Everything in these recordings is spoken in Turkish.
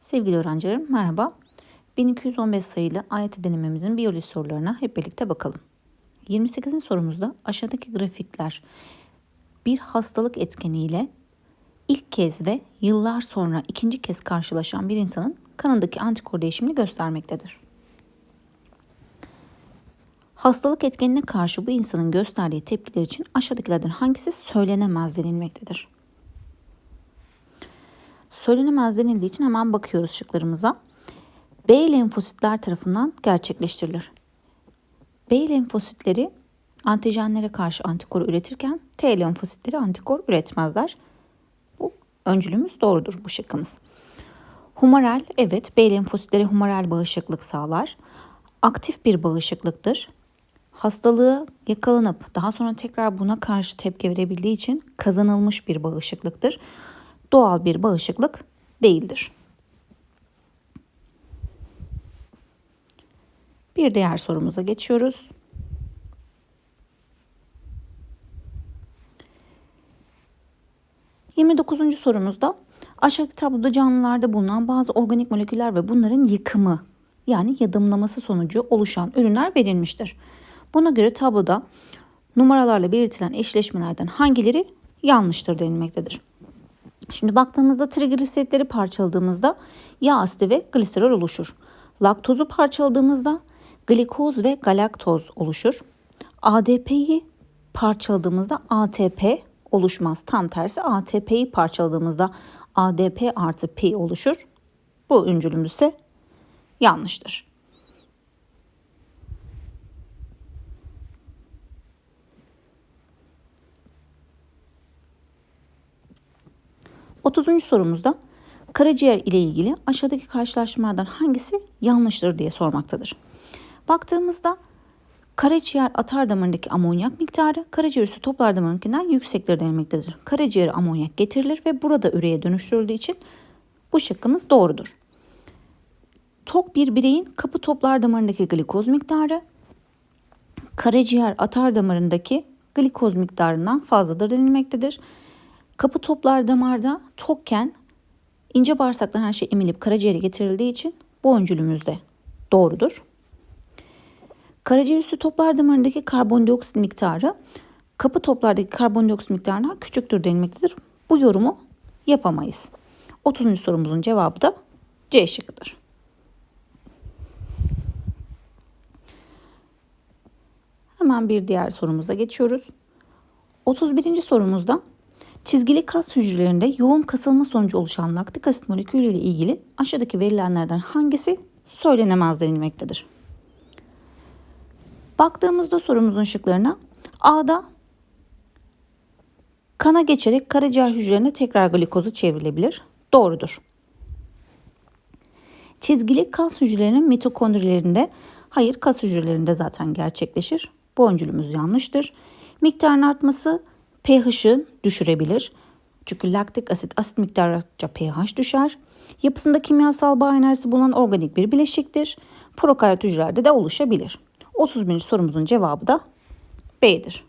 Sevgili öğrencilerim merhaba. 1215 sayılı AYT denememizin biyoloji sorularına hep birlikte bakalım. 28. sorumuzda aşağıdaki grafikler bir hastalık etkeniyle ilk kez ve yıllar sonra ikinci kez karşılaşan bir insanın kanındaki antikor değişimini göstermektedir. Hastalık etkenine karşı bu insanın gösterdiği tepkiler için aşağıdakilerden hangisi söylenemez denilmektedir? Söylenemez denildiği için hemen bakıyoruz şıklarımıza. B lenfositler tarafından gerçekleştirilir. B lenfositleri antijenlere karşı antikor üretirken T lenfositleri antikor üretmezler. Bu öncülümüz doğrudur bu şıkkımız. Humoral evet B lenfositleri humoral bağışıklık sağlar. Aktif bir bağışıklıktır. Hastalığı yakalanıp daha sonra tekrar buna karşı tepki verebildiği için kazanılmış bir bağışıklıktır doğal bir bağışıklık değildir. Bir diğer sorumuza geçiyoruz. Yirmi dokuzuncu sorumuzda aşağıdaki tabloda canlılarda bulunan bazı organik moleküller ve bunların yıkımı yani yadımlaması sonucu oluşan ürünler verilmiştir. Buna göre tabloda numaralarla belirtilen eşleşmelerden hangileri yanlıştır denilmektedir. Şimdi baktığımızda trigliseritleri parçaladığımızda yağ asidi ve gliserol oluşur. Laktozu parçaladığımızda glikoz ve galaktoz oluşur. ADP'yi parçaladığımızda ATP oluşmaz. Tam tersi ATP'yi parçaladığımızda ADP artı P oluşur. Bu öncülümüz ise yanlıştır. 30. sorumuzda karaciğer ile ilgili aşağıdaki karşılaştırmalardan hangisi yanlıştır diye sormaktadır. Baktığımızda karaciğer atar damarındaki amonyak miktarı karaciğer üstü toplar damarınkinden yüksektir denilmektedir. Karaciğere amonyak getirilir ve burada üreye dönüştürüldüğü için bu şıkkımız doğrudur. Tok bir bireyin kapı toplar damarındaki glikoz miktarı karaciğer atar damarındaki glikoz miktarından fazladır denilmektedir. Kapı toplar damarda tokken ince bağırsaktan her şey emilip karaciğere getirildiği için bu öncülümüz de doğrudur. Karaciğer üstü toplar damarındaki karbondioksit miktarı kapı toplardaki karbondioksit miktarına küçüktür denilmektedir. Bu yorumu yapamayız. 30. sorumuzun cevabı da C şıkkıdır. Hemen bir diğer sorumuza geçiyoruz. 31. sorumuzda Çizgili kas hücrelerinde yoğun kasılma sonucu oluşan laktik asit molekülü ile ilgili aşağıdaki verilenlerden hangisi söylenemez denilmektedir? Baktığımızda sorumuzun şıklarına A'da kana geçerek karaciğer hücrelerine tekrar glikozu çevrilebilir. Doğrudur. Çizgili kas hücrelerinin mitokondrilerinde hayır kas hücrelerinde zaten gerçekleşir. Bu öncülümüz yanlıştır. Miktarın artması pH'ı düşürebilir. Çünkü laktik asit asit miktarı pH düşer. Yapısında kimyasal bağ enerjisi bulunan organik bir bileşiktir. Prokaryot hücrelerde de oluşabilir. 31. sorumuzun cevabı da B'dir.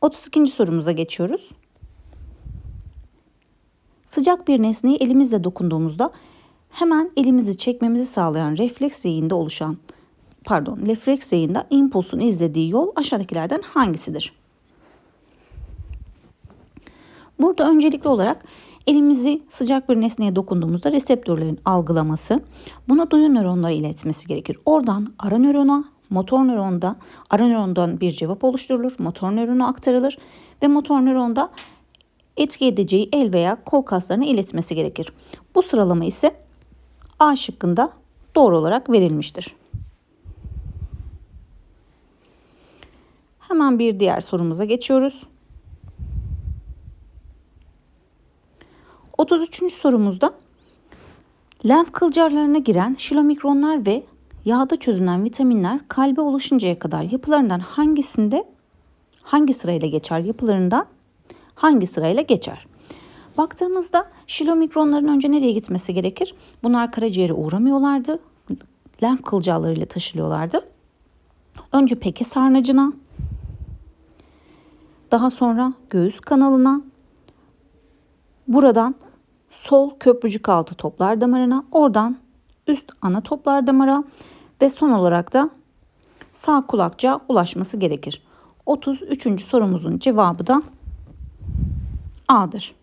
Otuz ikinci sorumuza geçiyoruz. Sıcak bir nesneyi elimizle dokunduğumuzda hemen elimizi çekmemizi sağlayan refleks yayında oluşan pardon refleks yayında impulsun izlediği yol aşağıdakilerden hangisidir? Burada öncelikli olarak elimizi sıcak bir nesneye dokunduğumuzda reseptörlerin algılaması, buna duyu nöronları iletmesi gerekir. Oradan ara nörona, motor nöronda, ara nörondan bir cevap oluşturulur, motor nörona aktarılır ve motor nöronda etki edeceği el veya kol kaslarına iletmesi gerekir. Bu sıralama ise A şıkkında doğru olarak verilmiştir. Hemen bir diğer sorumuza geçiyoruz. 33. sorumuzda lenf kılcallarına giren şilomikronlar ve yağda çözünen vitaminler kalbe ulaşıncaya kadar yapılarından hangisinde hangi sırayla geçer yapılarından hangi sırayla geçer? Baktığımızda şilomikronların önce nereye gitmesi gerekir? Bunlar karaciğere uğramıyorlardı. Lenf kılcallarıyla taşılıyorlardı. Önce peke sarnıcına, daha sonra göğüs kanalına, buradan sol köprücük altı toplar damarına, oradan üst ana toplar damara ve son olarak da sağ kulakça ulaşması gerekir. 33. sorumuzun cevabı da A'dır.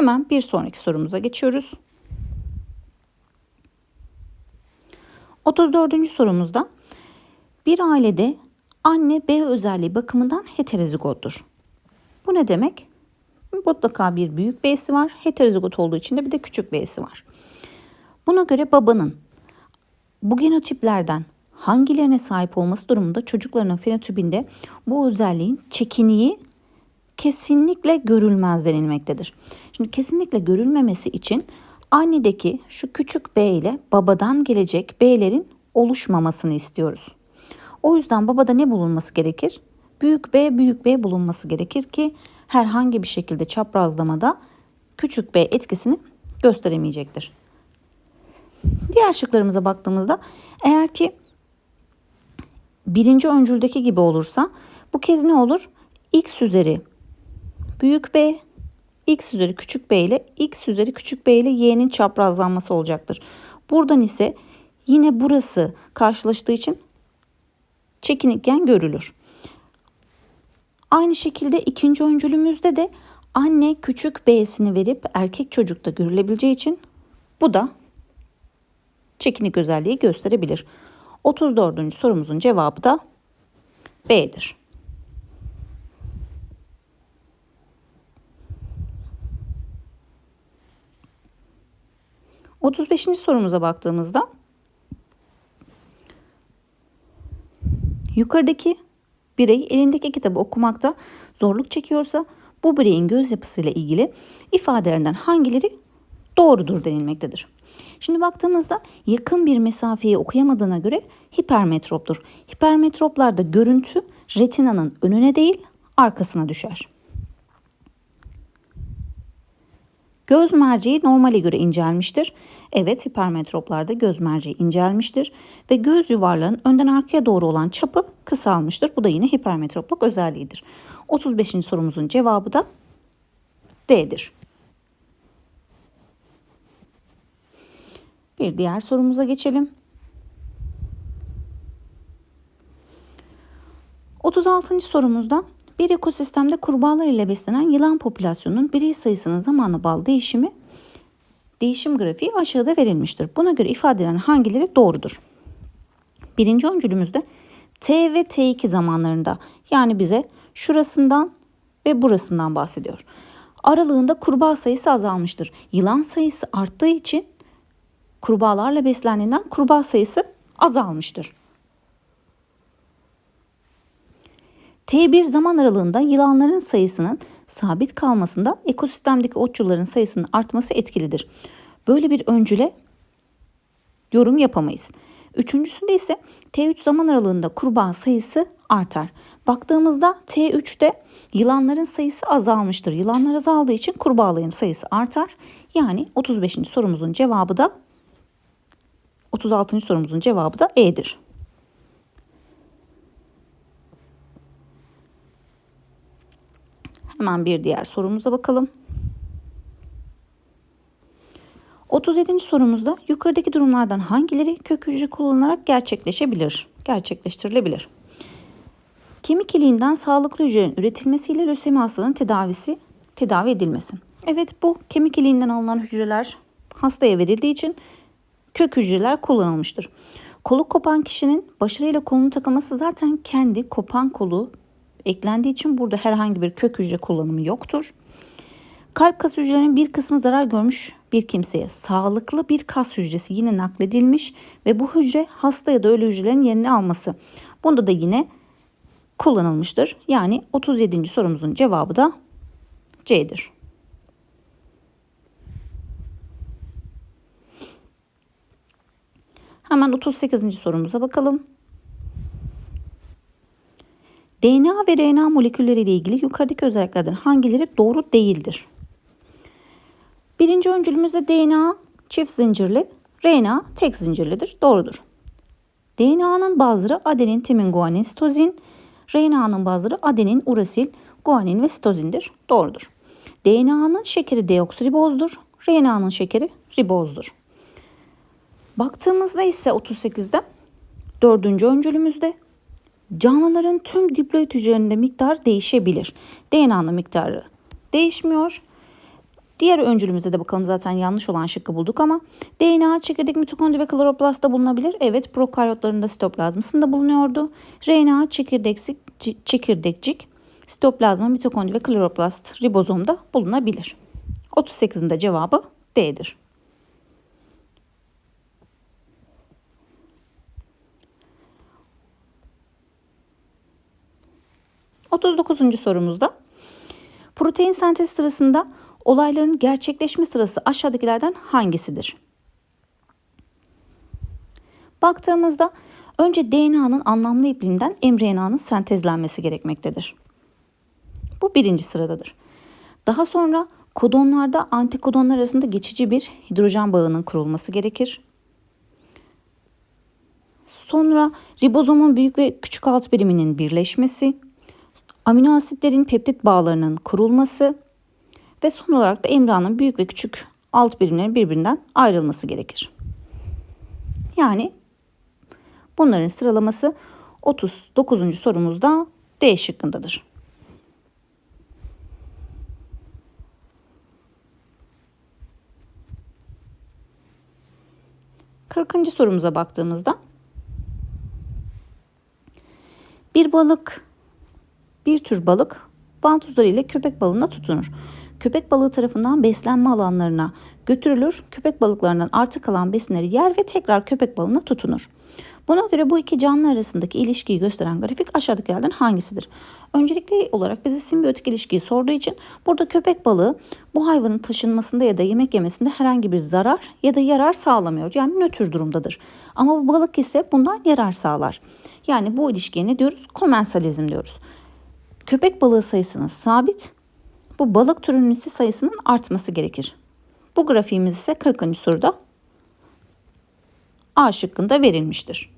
Hemen bir sonraki sorumuza geçiyoruz. 34. sorumuzda bir ailede anne B özelliği bakımından heterozigottur. Bu ne demek? Mutlaka bir büyük B'si var. Heterozigot olduğu için de bir de küçük B'si var. Buna göre babanın bu genotiplerden hangilerine sahip olması durumunda çocuklarının fenotipinde bu özelliğin çekiniği kesinlikle görülmez denilmektedir. Şimdi kesinlikle görülmemesi için annedeki şu küçük B ile babadan gelecek B'lerin oluşmamasını istiyoruz. O yüzden babada ne bulunması gerekir? Büyük B, büyük B bulunması gerekir ki herhangi bir şekilde çaprazlamada küçük B etkisini gösteremeyecektir. Diğer şıklarımıza baktığımızda eğer ki birinci öncüldeki gibi olursa bu kez ne olur? X üzeri büyük B, X üzeri küçük B ile X üzeri küçük B ile Y'nin çaprazlanması olacaktır. Buradan ise yine burası karşılaştığı için çekinikken görülür. Aynı şekilde ikinci öncülümüzde de anne küçük B'sini verip erkek çocukta görülebileceği için bu da çekinik özelliği gösterebilir. 34. sorumuzun cevabı da B'dir. Otuz beşinci sorumuza baktığımızda yukarıdaki birey elindeki kitabı okumakta zorluk çekiyorsa bu bireyin göz yapısıyla ilgili ifadelerinden hangileri doğrudur denilmektedir. Şimdi baktığımızda yakın bir mesafeyi okuyamadığına göre hipermetroptur. Hipermetroplarda görüntü retinanın önüne değil arkasına düşer. Göz merceği normale göre incelmiştir. Evet hipermetroplarda göz merceği incelmiştir ve göz yuvarlarının önden arkaya doğru olan çapı kısalmıştır. Bu da yine hipermetropluk özelliğidir. 35. sorumuzun cevabı da D'dir. Bir diğer sorumuza geçelim. 36. sorumuzda bir ekosistemde kurbağalar ile beslenen yılan popülasyonunun birey sayısının zamanla bağlı değişimi değişim grafiği aşağıda verilmiştir. Buna göre ifade edilen hangileri doğrudur? Birinci öncülümüzde T ve T2 zamanlarında yani bize şurasından ve burasından bahsediyor. Aralığında kurbağa sayısı azalmıştır. Yılan sayısı arttığı için kurbağalarla beslendiğinden kurbağa sayısı azalmıştır. T1 zaman aralığında yılanların sayısının sabit kalmasında ekosistemdeki otçulların sayısının artması etkilidir. Böyle bir öncüle yorum yapamayız. Üçüncüsünde ise T3 zaman aralığında kurbağa sayısı artar. Baktığımızda T3'te yılanların sayısı azalmıştır. Yılanlar azaldığı için kurbağaların sayısı artar. Yani 35. sorumuzun cevabı da 36. sorumuzun cevabı da E'dir. Hemen bir diğer sorumuza bakalım. 37. sorumuzda yukarıdaki durumlardan hangileri kök hücre kullanılarak gerçekleşebilir? Gerçekleştirilebilir. Kemik iliğinden sağlıklı hücrelerin üretilmesiyle lösemi hastalığının tedavisi tedavi edilmesi. Evet bu kemik iliğinden alınan hücreler hastaya verildiği için kök hücreler kullanılmıştır. Kolu kopan kişinin başarıyla kolunu takılması zaten kendi kopan kolu eklendiği için burada herhangi bir kök hücre kullanımı yoktur. Kalp kas hücrelerinin bir kısmı zarar görmüş bir kimseye sağlıklı bir kas hücresi yine nakledilmiş ve bu hücre hasta ya da ölü hücrelerin yerini alması. Bunda da yine kullanılmıştır. Yani 37. sorumuzun cevabı da C'dir. Hemen 38. sorumuza bakalım. DNA ve RNA molekülleri ile ilgili yukarıdaki özelliklerden hangileri doğru değildir? Birinci öncülümüzde DNA çift zincirli, RNA tek zincirlidir. Doğrudur. DNA'nın bazıları adenin, timin, guanin, sitozin. RNA'nın bazıları adenin, urasil, guanin ve sitozindir. Doğrudur. DNA'nın şekeri deoksiribozdur. RNA'nın şekeri ribozdur. Baktığımızda ise 38'de dördüncü öncülümüzde canlıların tüm diploid hücrelerinde miktar değişebilir. DNA'nın miktarı değişmiyor. Diğer öncülümüze de bakalım zaten yanlış olan şıkkı bulduk ama DNA çekirdek mitokondri ve kloroplastta bulunabilir. Evet prokaryotlarında sitoplazmasında bulunuyordu. RNA çekirdekcik, çekirdekcik sitoplazma, mitokondri ve kloroplast ribozomda bulunabilir. 38'in de cevabı D'dir. Otuz dokuzuncu sorumuzda protein sentez sırasında olayların gerçekleşme sırası aşağıdakilerden hangisidir? Baktığımızda önce DNA'nın anlamlı ipliğinden mRNA'nın sentezlenmesi gerekmektedir. Bu birinci sıradadır. Daha sonra kodonlarda antikodonlar arasında geçici bir hidrojen bağının kurulması gerekir. Sonra ribozomun büyük ve küçük alt biriminin birleşmesi, amino asitlerin peptit bağlarının kurulması ve son olarak da emranın büyük ve küçük alt birimlerin birbirinden ayrılması gerekir. Yani bunların sıralaması 39. sorumuzda D şıkkındadır. Kırkıncı sorumuza baktığımızda bir balık, bir tür balık vantuzları ile köpek balığına tutunur. Köpek balığı tarafından beslenme alanlarına götürülür. Köpek balıklarından artık kalan besinleri yer ve tekrar köpek balığına tutunur. Buna göre bu iki canlı arasındaki ilişkiyi gösteren grafik aşağıdakilerden hangisidir? Öncelikli olarak bize simbiyotik ilişkiyi sorduğu için burada köpek balığı bu hayvanın taşınmasında ya da yemek yemesinde herhangi bir zarar ya da yarar sağlamıyor. Yani nötr durumdadır. Ama bu balık ise bundan yarar sağlar. Yani bu ilişkiye ne diyoruz? Komensalizm diyoruz. Köpek balığı sayısının sabit, bu balık türünün ise sayısının artması gerekir. Bu grafiğimiz ise 40. soruda A şıkkında verilmiştir.